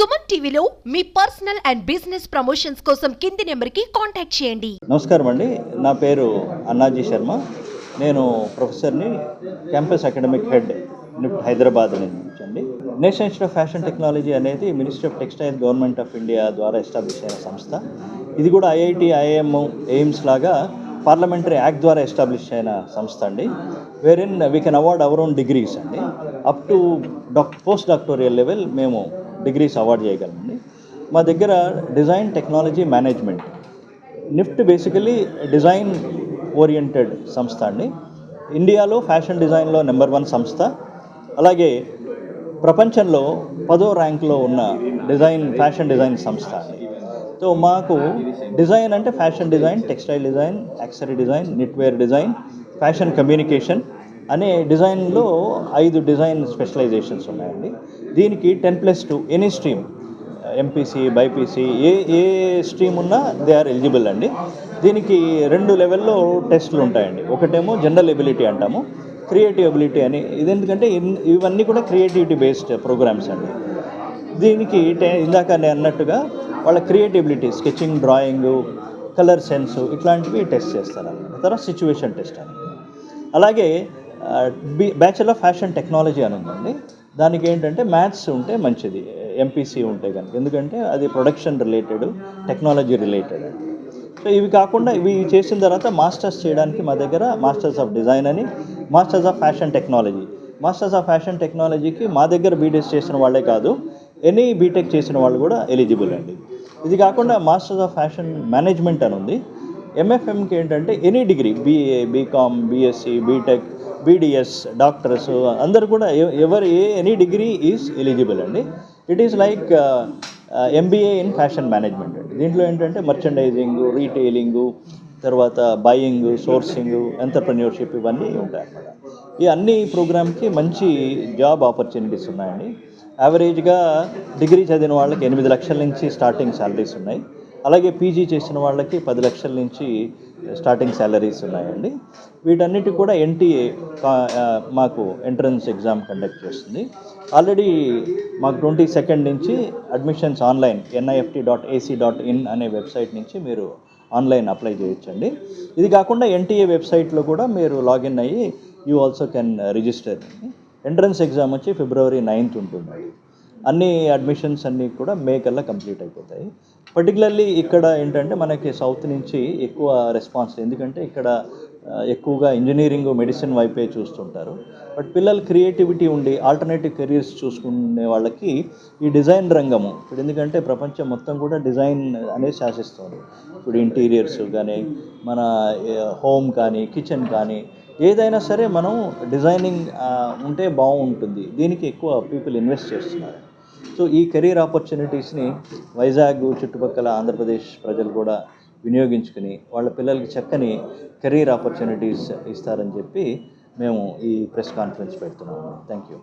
సుమన్ టీవీలో మీ personal and business promotions కోసం కింది నెంబర్కి కాంటాక్ట్ చేయండి. నమస్కారం అండి. నా పేరు అన్నాజీ శర్మ. నేను ప్రొఫెసర్ని campus academic head NIFT Hyderabad నుంచి అండి National Institute of Fashion Technology అనేది Ministry of Textile Government of India ద్వారా ఎస్టాబ్లిష్ అయిన సంస్థ. ఇది కూడా ఐఐటి ఐఎం ఎయిమ్స్ లాగా పార్లమెంటరీ యాక్ట్ ద్వారా ఎస్టాబ్లిష్ అయిన సంస్థ అండి. Wherein we can award our own degrees అండి. Up to doc post doctoral level మేము డిగ్రీస్ అవార్డ్ చేయగలమండి. మా దగ్గర design technology management NIFT basically design oriented సంస్థ అండి. ఇండియాలో ఫ్యాషన్ డిజైన్లో నెంబర్ వన్ సంస్థ. అలాగే ప్రపంచంలో పదో ర్యాంక్లో ఉన్న డిజైన్ ఫ్యాషన్ డిజైన్ సంస్థ అండి. సో మాకు డిజైన్ అంటే fashion design textile design accessory design knitwear design fashion communication అనే డిజైన్లో ఐదు డిజైన్ స్పెషలైజేషన్స్ ఉన్నాయండి. దీనికి ten plus two any stream MPC BiPC ఏ ఏ స్ట్రీమ్ ఉన్నా దే ఆర్ ఎలిజిబుల్ అండి. దీనికి రెండు లెవెల్లో టెస్టులు ఉంటాయండి. ఒకటేమో జనరల్ ఎబిలిటీ అంటాము క్రియేటివ్ ఎబిలిటీ అని. ఇది ఎందుకంటే ఇవన్నీ కూడా క్రియేటివిటీ బేస్డ్ ప్రోగ్రామ్స్ అండి. దీనికి టే- ఇందాక నేను అన్నట్టుగా వాళ్ళ creativity sketching drawing colour sense ఇట్లాంటివి టెస్ట్ చేస్తారన్నమాట. తర్వాత సిచ్యువేషన్ టెస్ట్ అని. అలాగే బ్యాచులర్ ఆఫ్ ఫ్యాషన్ టెక్నాలజీ అని ఉందండి. దానికి ఏంటంటే మ్యాథ్స్ ఉంటే మంచిది ఎంపీసీ ఉంటే కనుక. ఎందుకంటే అది production related technology related so ఇవి కాకుండా ఇవి చేసిన తర్వాత మాస్టర్స్ చేయడానికి మా దగ్గర మాస్టర్స్ ఆఫ్ డిజైన్ అని masters of fashion technology masters of fashion టెక్నాలజీకి మా దగ్గర బీటెక్ చేసిన వాళ్ళే కాదు ఎనీ బీటెక్ చేసిన వాళ్ళు కూడా ఎలిజిబుల్ అండి. ఇది కాకుండా మాస్టర్స్ ఆఫ్ ఫ్యాషన్ మేనేజ్మెంట్ అని ఉంది. ఎంఎఫ్ఎంకి ఏంటంటే any degree BA BCom BSc BTech BDS doctors uh, అందరు కూడా ఎవ- ఎవరు ఏ ఎనీ డిగ్రీ ఈజ్ ఎలిజిబుల్ అండి. It is like MBA in fashion management అండి. దీంట్లో ఏంటంటే మర్చెండైజింగ్ రీటైలింగ్ తర్వాత బయింగ్ సోర్సింగ్ ఎంటర్ప్రెన్యూర్షిప్ ఇవన్నీ ఉంటాయి అన్నమాట. ఈ అన్ని ప్రోగ్రామ్కి మంచి జాబ్ ఆపర్చునిటీస్ ఉన్నాయండి. యావరేజ్గా డిగ్రీ చదివిన వాళ్ళకి ఎనిమిది లక్షల నుంచి స్టార్టింగ్ శాలరీస్ ఉన్నాయి. అలాగే పీజీ చేసిన వాళ్ళకి పది లక్షల నుంచి స్టార్టింగ్ శాలరీస్ ఉన్నాయండి. వీటన్నిటి కూడా ఎన్టీఏ మాకు ఎంట్రన్స్ ఎగ్జామ్ కండక్ట్ చేస్తుంది. ఆల్రెడీ మాకు ట్వంటీ సెకండ్ నుంచి admissions online NIFT dot AC dot in అనే వెబ్సైట్ నుంచి మీరు ఆన్లైన్ అప్లై చేయొచ్చండి. ఇది కాకుండా ఎన్టీఏ వెబ్సైట్లో కూడా మీరు లాగిన్ అయ్యి you also can register entrance exam వచ్చి ఫిబ్రవరి నైన్త్ ఉంటుంది. అన్ని అడ్మిషన్స్ అన్నీ కూడా మే కల్లా కంప్లీట్ అయిపోతాయి. పర్టికులర్లీ ఇక్కడ ఏంటంటే మనకి సౌత్ నుంచి ఎక్కువ రెస్పాన్స్ ఎందుకంటే ఇక్కడ ఎక్కువగా ఇంజనీరింగ్ మెడిసిన్ వైపే చూస్తుంటారు. బట్ పిల్లలు క్రియేటివిటీ ఉండి ఆల్టర్నేటివ్ కెరీర్స్ చూసుకునే వాళ్ళకి ఈ డిజైన్ రంగము ఇప్పుడు ఎందుకంటే ప్రపంచం మొత్తం కూడా డిజైన్ అనేది శాసిస్తుంది. ఇప్పుడు ఇంటీరియర్స్ కానీ మన హోమ్ కానీ కిచెన్ కానీ ఏదైనా సరే మనం డిజైనింగ్ ఉంటే బాగుంటుంది. దీనికి ఎక్కువ పీపుల్ ఇన్వెస్ట్ చేస్తున్నారు. సో ఈ కెరీర్ ఆపర్చునిటీస్ని వైజాగ్ చుట్టుపక్కల ఆంధ్రప్రదేశ్ ప్రజలు కూడా వినియోగించుకుని వాళ్ళ పిల్లలకి చక్కని కెరీర్ ఆపర్చునిటీస్ ఇస్తారని చెప్పి మేము ఈ ప్రెస్ కాన్ఫరెన్స్ పెడుతున్నాము. Thank you